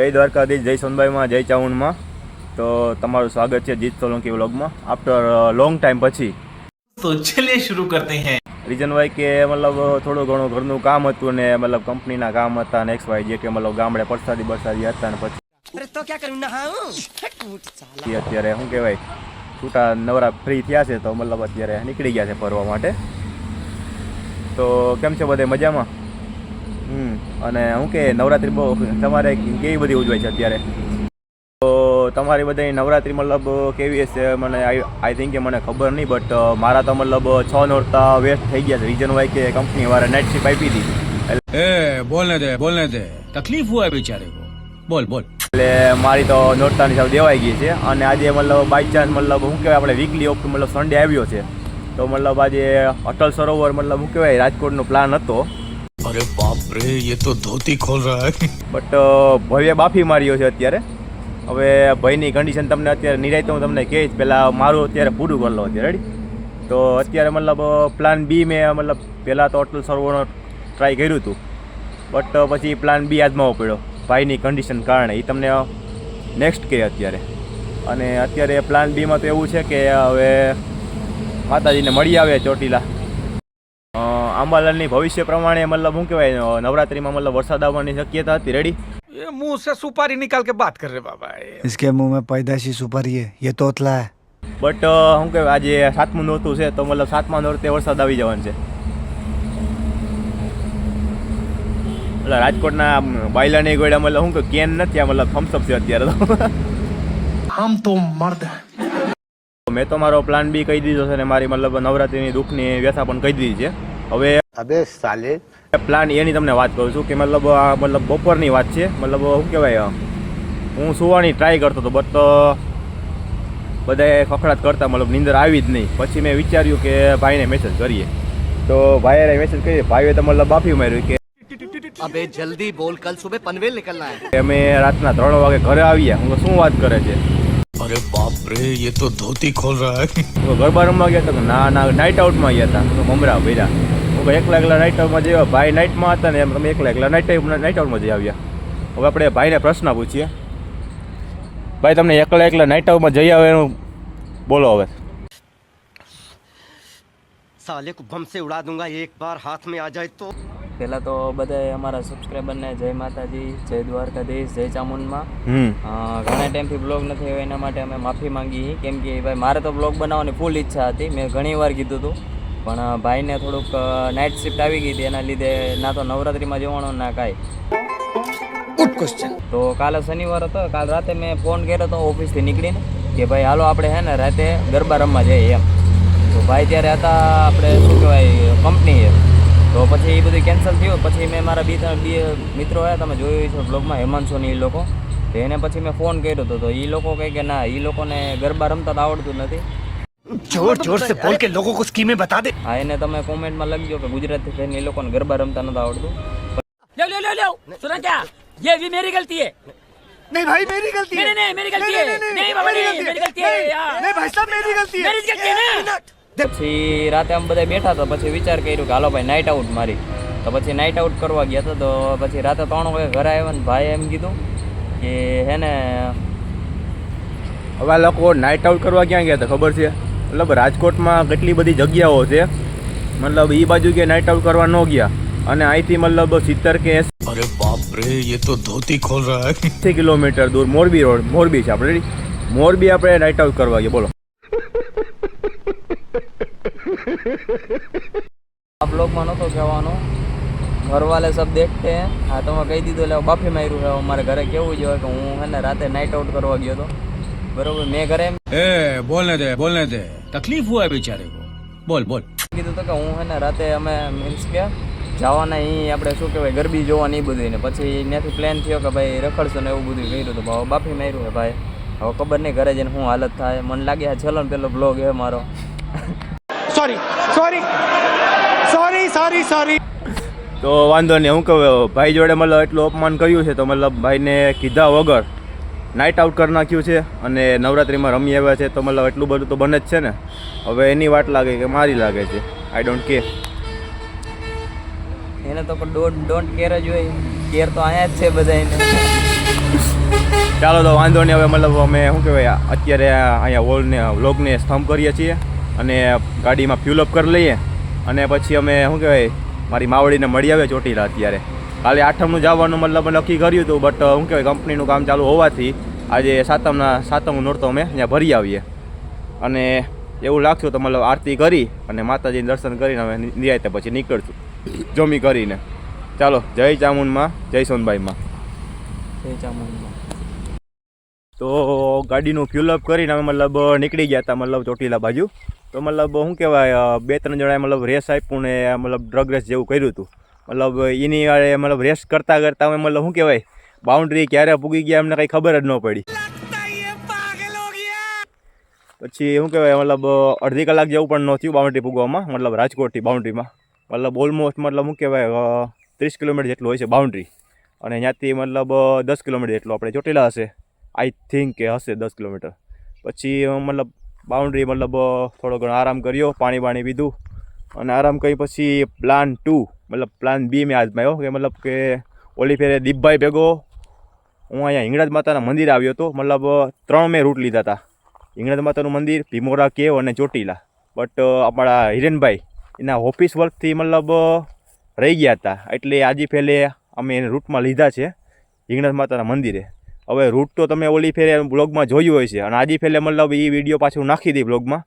જય દ્વારકાધીશ જય સોનભાઈમાં જય ચાવણમાં તો તમારું સ્વાગત છે જીત સોલંકી વ્લોગમાં. આફ્ટર લોંગ ટાઈમ પછી. તો ચલે શરૂ કરતે હૈ. રીઝન વાય કે મતલબ થોડું ઘણું ઘરનું કામ હતું ને મતલબ કંપનીના કામ હતા ને વાય જે કે મતલબ ગામડે પરસાદી બરસાદી હતા ને પછી. અત્યારે શું કહેવાય? છૂટા નવરા ફ્રી થયા છે તો મતલબ અત્યારે નીકળી ગયા છે ફરવા માટે. તો કેમ છે બધે? મજામાં? અને હું કે નવરાત્રી બહુ તમારે કેવી બધી ઉજવાય છે અત્યારે? તો તમારી બધી નવરાત્રી મતલબ કેવી હશે? મને આઈ થિંક કે મને ખબર નહીં બટ મારા તો મતલબ છ નોરતા વેસ્ટ થઈ ગયા છે. રીઝન હોય કે કંપની વાળા નેટ શીપ આપી દીધી. એ બોલને દે બોલને દે. તકલીફ હોય બિચારે બોલ બોલ. એટલે મારી તો નોરતાની સાવ દેવાઈ ગઈ છે. અને આજે મતલબ બાય ચાન્સ મતલબ હું કહેવાય આપણે વીકલી ઓફ મતલબ સન્ડે આવ્યો છે. તો મતલબ આજે અટલ સરોવર મતલબ હું કહેવાય રાજકોટનો પ્લાન હતો. અરે બાપ રે, એ તો ધોતી ખોલ રહા હે. બટ ભવ્ય બાફી માર્યો છે અત્યારે. હવે ભાઈની કન્ડિશન તમને અત્યારે નિરાય તો હું તમને કહીશ. પહેલાં મારું અત્યારે પૂરું કરી લો અત્યારે રેડી તો અત્યારે મતલબ પ્લાન બી મેં મતલબ પહેલાં તો અટલ સર્વોનો ટ્રાય કર્યું હતું. બટ પછી પ્લાન બી આજમાવો પડ્યો. ભાઈની કન્ડિશન કારણે. એ તમને નેક્સ્ટ કહે અત્યારે. અને અત્યારે પ્લાન બીમાં તો એવું છે કે હવે માતાજીને મળી આવે ચોટીલા. આંબાલાલની ભવિષ્ય પ્રમાણે મતલબ શું કહેવાય નવરાત્રિમાં મતલબ વરસાદ આવવાની શક્યતા હતી રેડી ये मुंह से सुपारी निकाल के बात कर रहे बाबा ये इसके मुंह में पैदाशी सुपारी है ये तोतला है બટ શું કહેવાય આજે સાતમું નોરતું છે તો મતલબ સાતમા નોરતે વરસાદ આવી જવાનું છે એટલે રાજકોટના બાયલાની ગોળા મતલબ શું કે કેન નથી આ મતલબ થમ્સઅપ છે અત્યારે તો हम तो मर्द हैं મેં તો મારો પ્લાન બી કહી દીધો છે ને મારી મતલબ નવરાત્રિની દુઃખની વ્યથા પણ કહી દીધી છે હવે અબે સાલે. પ્લાન એની તમને વાત કરું છું કે મતલબ આ મતલબ બપોરની વાત છે. મતલબ શું કહેવાય હું સુવાની ટ્રાય કરતો હતો બટ બધાએ ખખડાટ કરતા મતલબ નીંદર આવી જ નહીં. પછી મેં વિચાર્યું કે ભાઈને મેસેજ કરીએ. તો ભાઈએ મેસેજ કરીએ. ભાઈએ તો મતલબ બાફી માર્યું કે અબે જલ્દી બોલ કલ સુબે પનવેલ નીકળના હે. અમે રાતના ત્રણ વાગે ઘરે આવ્યા હું શું વાત કરે છે? અરે બાપ રે યે તો ધોતી ખોલ રહા હે. ગરબા રમવા ગયા તો ના ના નાઈટ આઉટમાં ગયા હતા. મમરા ભર્યા. ભાઈ એકલા એકલા નાઇટ આઉટમાં જેવા ભાઈ નાઇટમાં હતા ને એમ તમે એકલા એકલા નાઇટ નાઇટ આઉટમાં જઈ આવ્યા. હવે આપણે ભાઈને પ્રશ્ન પૂછીએ. ભાઈ તમને એકલા એકલા નાઇટ આઉટમાં જઈ આવે એનું બોલો હવે. સાલે કો ભમ સે ઉડા દુંગા એક બાર હાથ મેં આ જાય તો પહેલાં તો બધા અમારા સબસ્ક્રાઈબરને જય માતાજી જય દ્વારકાધીશ જય ચામુંડમાં. ઘણા ટાઈમથી બ્લોગ નથી આવ્યો એના માટે અમે માફી માંગી. કેમ કે ભાઈ મારે તો બ્લોગ બનાવવાની ફૂલ ઈચ્છા હતી. મેં ઘણી વાર કીધું હતું. પણ ભાઈને થોડુંક નાઇટ શિફ્ટ આવી ગઈ હતી. એના લીધે ના તો નવરાત્રિમાં જવાનું ના કાંઈ. તો કાલે શનિવાર હતો. કાલ રાતે મેં ફોન કર્યો હતો ઓફિસથી નીકળીને કે ભાઈ હાલો આપણે હે ને રાતે ગરબા રમવા જઈએ એમ. તો ભાઈ ત્યારે હતા આપણે શું કહેવાય કંપનીએ તો પછી એ બધું કેન્સલ થયું. પછી મેં મારા બી ત્રણ બે મિત્રો આવ્યા તમે જોયું છે બ્લોગમાં હેમાંશુ ને એ લોકો. તો એને પછી મેં ફોન કર્યો હતો તો એ લોકો કહે કે ના એ લોકોને ગરબા રમતા તો આવડતું નથી. जोर जोर से बोल के लोगों को स्कीमें बता दे હા એને તમે કોમેન્ટમાં લખજો કે ગુજરાતી થઈને એ લોકોને ગરબા રમતા નથી આવડતું लो लो लो लो सुना क्या ये भी मेरी गलती है नहीं भाई मेरी गलती नहीं नहीं नहीं मेरी गलती है नहीं बाबा नहीं मेरी गलती है यार नहीं भाई साहब मेरी गलती मेरी गलती है ना પછી રાતે આમ બધા બેઠા હતા પછી વિચાર કર્યો કે હાલો ભાઈ નાઇટ આઉટ મારી તો પછી નાઇટ આઉટ કરવા ગયા હતા તો પછી રાતે ત્રણ વાગે ઘરે આવ્યા ને ભાઈએ એમ કીધું કે હે ને હવે આ લોકો નાઇટ આઉટ કરવા ક્યાં ગયા હતા ખબર છે મતલબ રાજકોટમાં કેટલી બધી જગ્યાઓ છે. મતલબ એ બાજુ કે નાઇટ આઉટ કરવા ન ગયા. અને અહીંથી મતલબ સિત્તેર કે અરે બાપરે એ તો ધોતી ખોલ રહા હે. કિલોમીટર દૂર. મોરબી રોડ મોરબી છે આપણે. મોરબી આપણે નાઇટ આઉટ કરવા ગયા. બોલો. આપ લોકમાં નહોતો કહેવાનો ઘરવાલે સબ દેખતે હા તમે કહી દીધો એટલે બાફી માર્યું છે. અમારે ઘરે કેવું જોઈએ કે હું હે ને રાતે નાઇટ આઉટ કરવા ગયો હતો બરોબર મેં ઘરે એ બોલને દે બોલને દે તકલીફ હોય બિચારે કો. બોલ બોલ. કીધું તો કે હું હે ને રાતે અમે મિન્સ કે જવાના અહીં આપણે શું કહેવાય ગરબી જોવાની એ બધું ને. પછી ત્યાંથી પ્લાન થયો કે ભાઈ રખડશું ને એવું બધું કર્યું તો ભાવ બાફી માર્યું હે ભાઈ. હવે ખબર નહીં ઘરે જઈને શું હાલત થાય. મને લાગે આ છેલ્લો પેલો બ્લોગ હે મારો. Sorry sorry sorry sorry sorry તો વાંધો નહીં હું કહું ભાઈ જોડે મતલબ એટલું અપમાન કર્યું છે તો મતલબ ભાઈને કીધા વગર નાઇટ આઉટ કરી નાખ્યું છે અને નવરાત્રિમાં રમી આવ્યા છે. તો મતલબ એટલું બધું તો બને જ છે ને. હવે એની વાટ લાગે કે મારી લાગે છે. આઈ ડોન્ટ કેર એને તો પણ ડોન્ટ ડોન્ટ કેર જ હોય. કેર તો અહીંયા જ છે બધાને ચાલો તો વાંધો નહીં. હવે મતલબ અમે શું કહેવાય અત્યારે અહીંયા વોલને વ્લોગને સ્તંભ કરીએ છીએ અને ગાડીમાં ફ્યુલ અપ કરી લઈએ. અને પછી અમે શું કહેવાય મારી માવડીને મળી આવે ચોટીલા અત્યારે. કાલે આઠમનું જવાનું મતલબ નક્કી કર્યું હતું બટ શું કહેવાય કંપનીનું કામ ચાલુ હોવાથી આજે સાતમના સાતમનું નોરતો અમે અહીંયા ભરી આવીએ. અને એવું લાગશું તો મતલબ આરતી કરી અને માતાજીને દર્શન કરીને અમે નિરાયતે પછી નીકળશું જમી કરીને. ચાલો જય ચામુંડમાં જય સોનબાઈમાં. જય ચામુંડમાં. તો ગાડીનું ફ્યુલ અપ કરીને અમે મતલબ નીકળી ગયા હતા મતલબ ચોટીલા બાજુ. તો મતલબ શું કહેવાય બે ત્રણ જણાએ મતલબ રેસ આપ્યું ને મતલબ ડ્રગ રેસ જેવું કર્યું હતું. મતલબ એની વાળે મતલબ રેસ્ટ કરતાં કરતાં અમે મતલબ શું કહેવાય બાઉન્ડ્રી ક્યારે પૂગી ગયા અમને કંઈ ખબર જ ન પડી. પછી શું કહેવાય, મતલબ અડધી કલાક જેવું પણ ન થયું બાઉન્ડ્રી પૂગવામાં, મતલબ રાજકોટથી બાઉન્ડ્રીમાં મતલબ ઓલમોસ્ટ મતલબ શું કહેવાય ત્રીસ કિલોમીટર જેટલું હોય છે બાઉન્ડ્રી અને ત્યાંથી મતલબ દસ કિલોમીટર જેટલું આપણે ચોટેલા હશે. આઈ થિંક કે હશે દસ કિલોમીટર. પછી મતલબ બાઉન્ડ્રી મતલબ થોડો ઘણો આરામ કર્યો પાણી બાણી પીધું. અને આરામ કરી પછી પ્લાન ટુ મતલબ પ્લાન બી મેં આજમાયો કે મતલબ કે ઓલી ફેરે દીપભાઈ ભેગો, હું અહીંયા હિંગળાજ માતાના મંદિર આવ્યો હતો. મતલબ ત્રણ મેં રૂટ લીધા હતા. હિંગળાજ માતાનું મંદિર, ભીમોરા કેવ અને ચોટીલા. બટ આપણા હિરેનભાઈ એના ઓફિસ વર્કથી મતલબ રહી ગયા હતા. એટલે આજે ફેલે અમે એને રૂટમાં લીધા છે, હિંગળાજ માતાના મંદિરે. હવે રૂટ તો તમે ઓલી ફેરે બ્લોગમાં જોયું હોય છે. અને આજે ફેલે મતલબ એ વીડિયો પાછું નાખી દઈ બ્લોગમાં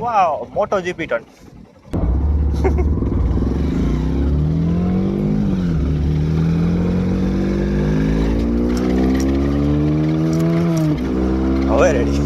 વાવ મોટો જીપી ટન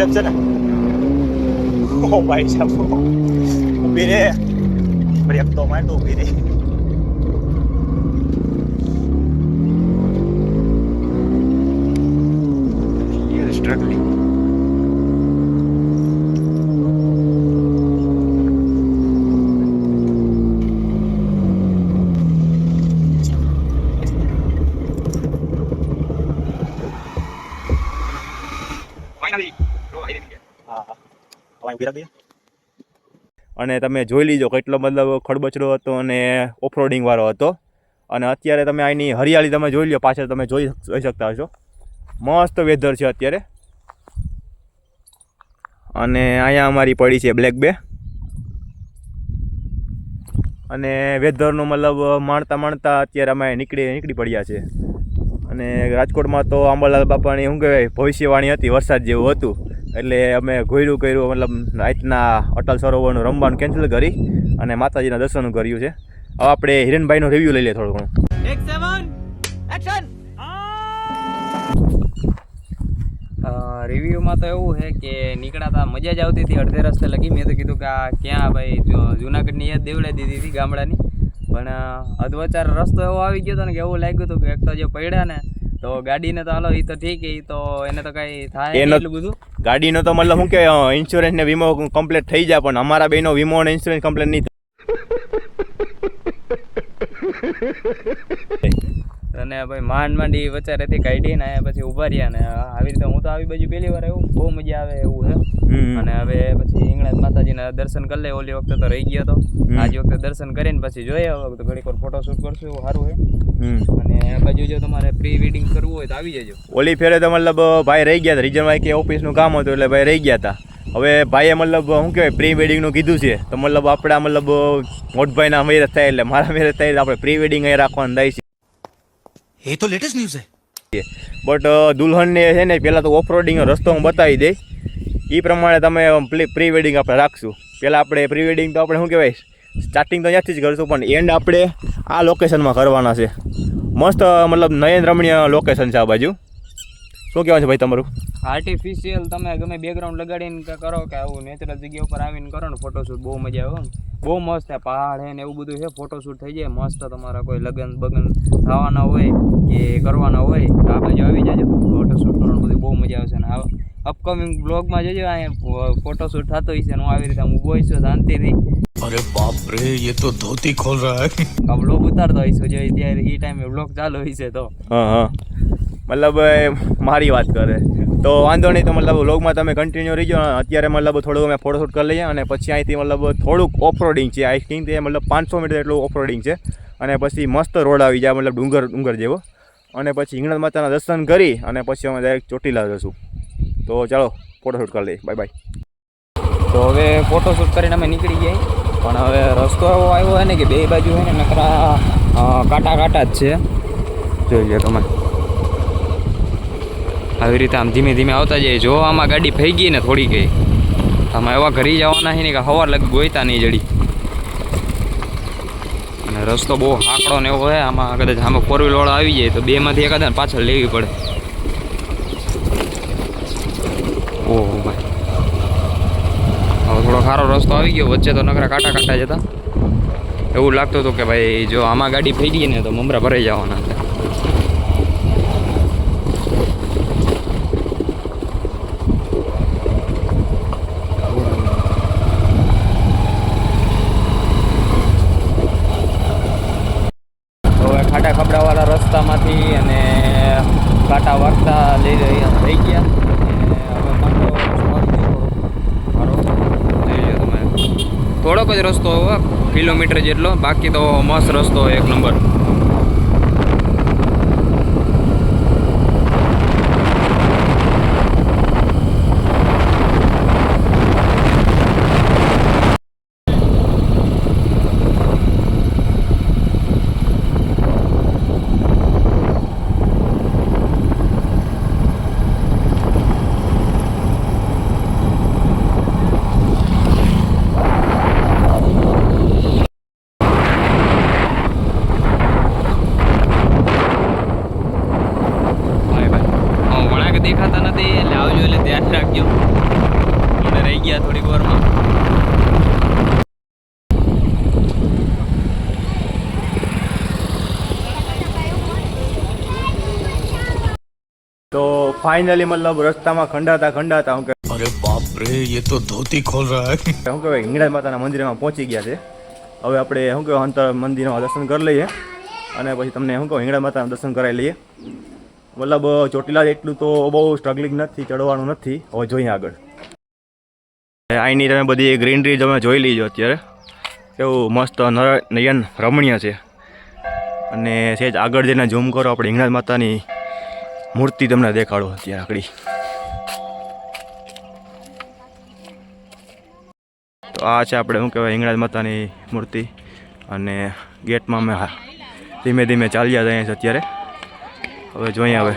ટાઈમ ફ્લેપ છે ને ઓ ભાઈ સાહેબ ઊભી રે બ્રેક તો માર તો ઊભી રે સ્ટ્રગલિંગ અને તમે જોઈ લીજો કેટલો મતલબ ખડબચડો હતો અને ઓફરોડિંગ વાળો હતો. અને અત્યારે તમે અહીંની હરિયાળી તમે જોઈ લો, પાછળ તમે જોઈ જોઈ શકતા હશો. મસ્ત વેધર છે અત્યારે. અને અહીંયા અમારી પડી છે બ્લેક બે. અને વેધરનું મતલબ માણતા માણતા અત્યારે અમે નીકળી નીકળી પડ્યા છે. અને રાજકોટમાં તો આંબાલાલ બાપાની શું કહેવાય, ભવિષ્યવાણી હતી, વરસાદ જેવું હતું. એટલે અમે ઘોયરું કર્યું મતલબ રાતના અટલ સરોવરનું રમવાનું કેન્સલ કરી અને માતાજીના દર્શન કર્યું છે. હવે આપણે હિરેનભાઈનો રિવ્યૂ લઈ લઈએ થોડું ઘણું. રિવ્યુમાં તો એવું છે કે નીકળ્યા હતા મજા જ આવતી હતી. અડધે રસ્તે લગી મેં તો કીધું કે આ ક્યાં ભાઈ જો જુનાગઢની યાદ દેવડાવી દીધી હતી ગામડાની. પણ અધવચાર રસ્તો એવો આવી ગયો હતો ને કે એવું લાગ્યું હતું કે એક તો જે પડ્યા ને તો ગાડીને તો હાલો એ તો ઠીક એ તો એને તો કઈ થાય એટલું બધું. ગાડીનો તો મતલબ શું કે ઇન્સ્યોરન્સ ને વીમો કમ્પ્લીટ થઈ જાય પણ અમારા બેનો વીમો અને ઇન્સ્યોરન્સ કમ્પ્લીટ નહીં અને ભાઈ માંડ માંડી વચારેથી કાઢી ને પછી ઊભા રહ્યા ને આવી રીતે હું તો આવી બાજુ પહેલી વાર આવ્યું બહુ મજા આવે એવું છે અને હવે પછી હિંગળાજ માતાજીના દર્શન કરી લે ઓલી વખતે તો રહી ગયો તો. હમ. આજ વખતે દર્શન કરીને પછી જોઈએ હવે તો ઘડીક વાર ફોટોશૂટ કરશું એવું સારું છે હમ અને આ બાજુ જો તમારે પ્રી વેડિંગ કરવું હોય તો આવી જજો. ઓલી ફેરે તો મતલબ ભાઈ રહી ગયા હતા રીજનમાં કે ઓફિસનું કામ હતું એટલે ભાઈ રહી ગયા હતા હવે ભાઈએ મતલબ શું કહેવાય પ્રી વેડિંગનું કીધું છે. તો મતલબ આપણા મતલબ મોટભાઈના મેરેજ થાય એટલે મારા મેરેજ થાય એટલે આપણે પ્રી વેડિંગ અહીં રાખવાનું થાય છે. એ તો લેટેસ્ટ ન્યૂઝ છે. બટ દુલ્હનને છે ને પહેલાં તો ઓફરોડિંગનો રસ્તો હું બતાવી દઈશ. એ પ્રમાણે તમે પ્રી વેડિંગ આપણે રાખશું. પહેલાં આપણે પ્રી વેડિંગ તો આપણે શું કહેવાય સ્ટાર્ટિંગ તો અહીંયાથી જ કરશું પણ એન્ડ આપણે આ લોકેશનમાં કરવાના છે. મસ્ત, મતલબ નયન રમણીય લોકેશન છે આ બાજુ. શું કહેવાય છે ભાઈ તમારું? આર્ટિફિશિયલ તમે ગમે બેકગ્રાઉન્ડ લગાડીને કરો કે આવું, નેચરલ જગ્યા ઉપર આવીને કરો ને ફોટોશૂટ બહુ મજા આવે. બહુ મસ્ત છે, પહાડ હે ને એવું બધું છે ફોટોશૂટ થઈ જાય. મસ્ત તમારા કોઈ લગન બગન થવાના હોય કે કરવાના હોય, તો આ બાજુ આવી જાજો. ફોટોશૂટ કરવાનું બધું બહુ મજા આવશે ને અપકમિંગ બ્લોગમાં જજો, અહીંયા ફોટોશૂટ થતો હશે હું આવી રીતે હું ઊભો છું શાંતિથી अरे बाप रे ये तो धोती खोल रहा है આ બ્લોગ ઉતારતો હશે જો ત્યારે એ ટાઈમે બ્લોગ ચાલુ હશે તો હા હા મતલબ એ મારી વાત કરે તો વાંધો નહીં તો મતલબ વ્લોગમાં તમે કન્ટિન્યુ રહીજો અત્યારે મતલબ થોડું અમે ફોટોશૂટ કરી લઈએ અને પછી અહીંથી મતલબ થોડુંક ઓફરોડિંગ છે આઈ થિંક તે મતલબ પાંચસો મીટર એટલું ઓફરોડિંગ છે અને પછી મસ્ત રોડ આવી જાય મતલબ ડુંગર ડુંગર જેવો અને પછી હિંગળાજ માતાના દર્શન કરી અને પછી અમે ડાયરેક્ટ ચોટીલા જશું તો ચાલો ફોટોશૂટ કરી લઈએ બાય બાય તો હવે ફોટોશૂટ કરીને અમે નીકળી ગયા પણ હવે રસ્તો એવો આવ્યો હોય ને કે બે બાજુ હોય ને, નકરા કાંટા કાંટા જ છે. જોઈ લો તમે. આવી રીતે આમ ધીમે ધીમે આવતા જાય. જો આમાં ગાડી ફઈ ગઈ ને થોડી ગઈ. આમાં એવા ઘરે જવાના છે ને કે હવાર લગ ગોઈતા નહીં જડી. અને રસ્તો બહુ હાંકડો ને એવો હોય આમાં કદાચ આમાં ફોર વ્હીલ વાળો આવી જાય તો બેમાંથી એકાદા પાછળ લેવી પડે ઓહો ભાઈ હવે થોડો સારો રસ્તો આવી ગયો, વચ્ચે તો નકરા કાંટા કાંટા જતા એવું લાગતું હતું કે ભાઈ, જો આમાં ગાડી ફેરીએ ને તો મમરા ભરાઈ જવાના છે તો હવે ખાટા ખબડાવાળા રસ્તામાંથી અને કાંટા વાગતા લઈ રહ્યા થઈ ગયા અને હવે પાછો રસ્તો આવી ગયો મારો જોઈ લો તમે થોડોક જ રસ્તો કિલોમીટર જેટલો. બાકી તો મસ્ત રસ્તો એક નંબર ભાઈ ભાઈ હા વળાંક દેખાતા નથી એટલે આવજો એટલે ધ્યાન રાખજો અમે રહી ગયા થોડીક વારમાં તો ફાઇનલી મતલબ રસ્તામાં ખંડાતા ખંડાતા હું કે અરે બાપ રે એ તો ધોતી ખોલ રહા હે. હું કહેવાય હિંગળાઈ માતાના મંદિરમાં પહોંચી ગયા છે. હવે આપણે શું કહેવાય અંતર મંદિરમાં દર્શન કરી લઈએ અને પછી તમને શું કહું હિંગળાઈ માતાના દર્શન કરાવી લઈએ. મતલબ ચોટીલા એટલું તો બહુ સ્ટ્રગલિંગ નથી ચડવાનું નથી. હવે જોઈએ આગળ. અહીંની તમે બધી ગ્રીનરી તમે જોઈ લીજો અત્યારે. કેવું મસ્ત નર નયન રમણીય છે. અને સેજ આગળ જઈને ઝૂમ કરો આપણે હિંગળાજ માતાની મૂર્તિ તમને દેખાડો અત્યારે આકડી તો આ છે આપણે શું કહેવાય, હિંગળાજ માતાની મૂર્તિ. અને ગેટમાં અમે ધીમે ધીમે ચાલ્યા જઈએ છીએ અત્યારે. હવે જોઈએ હવે.